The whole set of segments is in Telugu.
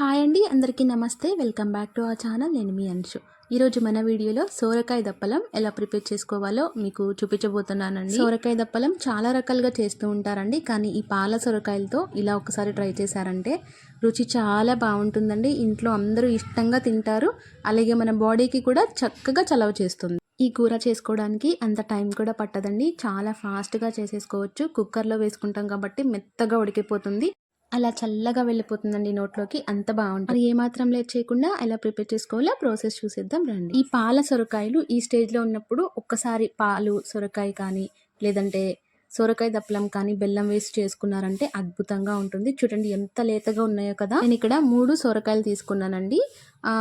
హాయ్ అండి అందరికీ నమస్తే. వెల్కమ్ బ్యాక్ టు ఆ ఛానల్. నేను మీ అంశు. ఈరోజు మన వీడియోలో సోరకాయ దప్పలం ఎలా ప్రిపేర్ చేసుకోవాలో మీకు చూపించబోతున్నానండి. సోరకాయ దప్పలం చాలా రకాలుగా చేస్తూ ఉంటారండి కానీ ఈ పాల సొరకాయలతో ఇలా ఒకసారి ట్రై చేశారంటే రుచి చాలా బాగుంటుందండి. ఇంట్లో అందరూ ఇష్టంగా తింటారు. అలాగే మన బాడీకి కూడా చక్కగా చలవ చేస్తుంది. ఈ కూర చేసుకోవడానికి అంత టైం కూడా పట్టదండి. చాలా ఫాస్ట్గా చేసేసుకోవచ్చు. కుక్కర్లో వేసుకుంటాం కాబట్టి మెత్తగా ఉడికిపోతుంది. అలా చల్లగా వెళ్ళిపోతుందండి నోట్లోకి. అంత బాగుంటుంది. అది ఏమాత్రం లేట్ చేయకుండా ఎలా ప్రిపేర్ చేసుకోవాలో ప్రాసెస్ చూసేద్దాం రండి. ఈ పాల సొరకాయలు ఈ స్టేజ్లో ఉన్నప్పుడు ఒక్కసారి పాలు సొరకాయ కానీ లేదంటే సొరకాయ దప్పలం కానీ బెల్లం వేసి చేసుకున్నారంటే అద్భుతంగా ఉంటుంది. చూడండి ఎంత లేతగా ఉన్నాయో కదా. నేను ఇక్కడ మూడు సొరకాయలు తీసుకున్నానండి.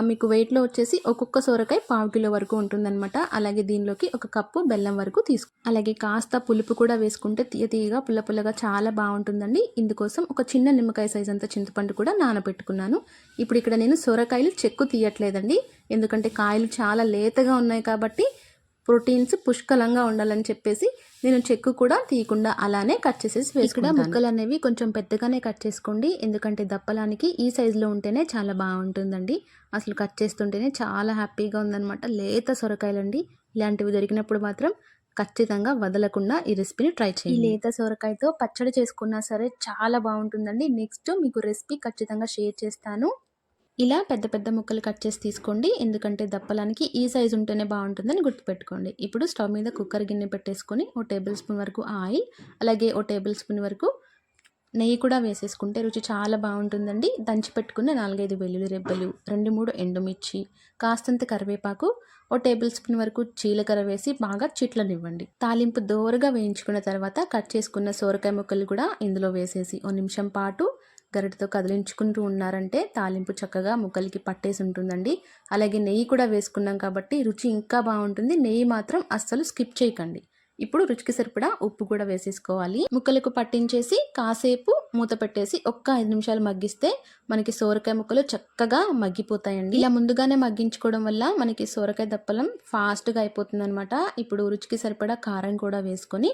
మీకు వెయిట్లో వచ్చేసి ఒక్కొక్క సొరకాయ పావు కిలో వరకు ఉంటుందన్నమాట. అలాగే దీనిలోకి ఒక కప్పు బెల్లం వరకు తీసుకు అలాగే కాస్త పులుపు కూడా వేసుకుంటే తీయ తీయగా పుల్ల పుల్లగా చాలా బాగుంటుందండి. ఇందుకోసం ఒక చిన్న నిమ్మకాయ సైజ్ అంత చింతపండు కూడా నానబెట్టుకున్నాను. ఇప్పుడు ఇక్కడ నేను సొరకాయలు చెక్కు తీయట్లేదండి. ఎందుకంటే కాయలు చాలా లేతగా ఉన్నాయి కాబట్టి ప్రోటీన్స్ పుష్కలంగా ఉండాలని చెప్పేసి నేను చెక్కు కూడా తీయకుండా అలానే కట్ చేసేసి వేసుకుంటా ముక్కలు అనేవి కొంచెం పెద్దగానే కట్ చేసుకోండి. ఎందుకంటే దప్పలానికి ఈ సైజులో ఉంటేనే చాలా బాగుంటుందండి. అసలు కట్ చేస్తుంటేనే చాలా హ్యాపీగా ఉందనమాట లేత సొరకాయలండి. ఇలాంటివి దొరికినప్పుడు మాత్రం ఖచ్చితంగా వదలకుండా ఈ రెసిపీని ట్రై చేయండి. లేత సొరకాయతో పచ్చడి చేసుకున్నా సరే చాలా బాగుంటుందండి. నెక్స్ట్ మీకు రెసిపీ ఖచ్చితంగా షేర్ చేస్తాను. ఇలా పెద్ద పెద్ద ముక్కలు కట్ చేసి తీసుకోండి. ఎందుకంటే దప్పలానికి ఈ సైజు ఉంటేనే బాగుంటుందని గుర్తుపెట్టుకోండి. ఇప్పుడు స్టవ్ మీద కుక్కర్ గిన్నె పెట్టేసుకొని ఓ టేబుల్ స్పూన్ వరకు ఆయిల్ అలాగే ఓ టేబుల్ స్పూన్ వరకు నెయ్యి కూడా వేసేసుకుంటే రుచి చాలా బాగుంటుందండి. దంచి పెట్టుకున్న నాలుగైదు వెల్లుల్లి రెబ్బలు రెండు మూడు ఎండుమిర్చి కాస్తంత కరివేపాకు ఓ టేబుల్ స్పూన్ వరకు చీలకర్ర వేసి బాగా చిట్లనివ్వండి. తాలింపు దోరగా వేయించుకున్న తర్వాత కట్ చేసుకున్న సోరకాయ ముక్కలు కూడా ఇందులో వేసేసి ఓ నిమిషం పాటు గరిటతో కదిలించుకుంటూ ఉన్నారంటే తాలింపు చక్కగా ముక్కలకి పట్టేసి ఉంటుందండి. అలాగే నెయ్యి కూడా వేసుకున్నాం కాబట్టి రుచి ఇంకా బాగుంటుంది. నెయ్యి మాత్రం అస్సలు స్కిప్ చేయకండి. ఇప్పుడు రుచికి సరిపడా ఉప్పు కూడా వేసేసుకోవాలి. ముక్కలకు పట్టించేసి కాసేపు మూత పెట్టేసి ఒక్క ఐదు నిమిషాలు మగ్గిస్తే మనకి సోరకాయ ముక్కలు చక్కగా మగ్గిపోతాయండి. ఇలా ముందుగానే మగ్గించుకోవడం వల్ల మనకి సోరకాయ దప్పలం ఫాస్ట్గా అయిపోతుంది అనమాట ఇప్పుడు రుచికి సరిపడా కారం కూడా వేసుకొని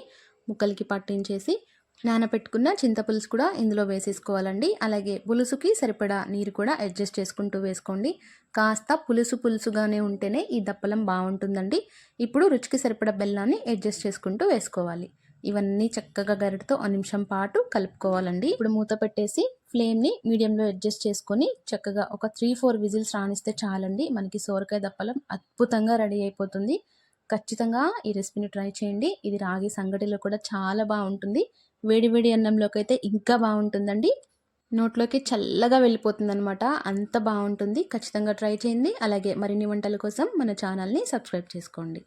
ముక్కలకి పట్టించేసి నానబెట్టుకున్న చింతపులుసు కూడా ఇందులో వేసేసుకోవాలండి. అలాగే పులుసుకి సరిపడా నీరు కూడా అడ్జస్ట్ చేసుకుంటూ వేసుకోండి. కాస్త పులుసు పులుసుగానే ఉంటేనే ఈ దప్పలం బాగుంటుందండి. ఇప్పుడు రుచికి సరిపడా బెల్లాన్ని అడ్జస్ట్ చేసుకుంటూ వేసుకోవాలి. ఇవన్నీ చక్కగా గరిటతో ఒక నిమిషం పాటు కలుపుకోవాలండి. ఇప్పుడు మూత పెట్టేసి ఫ్లేమ్ని మీడియంలో అడ్జస్ట్ చేసుకొని చక్కగా ఒక త్రీ ఫోర్ విజిల్స్ రాణిస్తే చాలండి. మనకి సోరకాయ దప్పలం అద్భుతంగా రెడీ అయిపోతుంది. ఖచ్చితంగా ఈ రెసిపీని ట్రై చేయండి. ఇది రాగి సంగటిలో కూడా చాలా బాగుంటుంది. వేడి వేడి అన్నంలోకి అయితే ఇంకా బాగుంటుందండి. నోట్లోకి చల్లగా వెళ్ళిపోతుంది అనమాట అంత బాగుంటుంది. ఖచ్చితంగా ట్రై చేయండి. అలాగే మరిన్ని వంటల కోసం మన ఛానల్ని సబ్స్క్రైబ్ చేసుకోండి.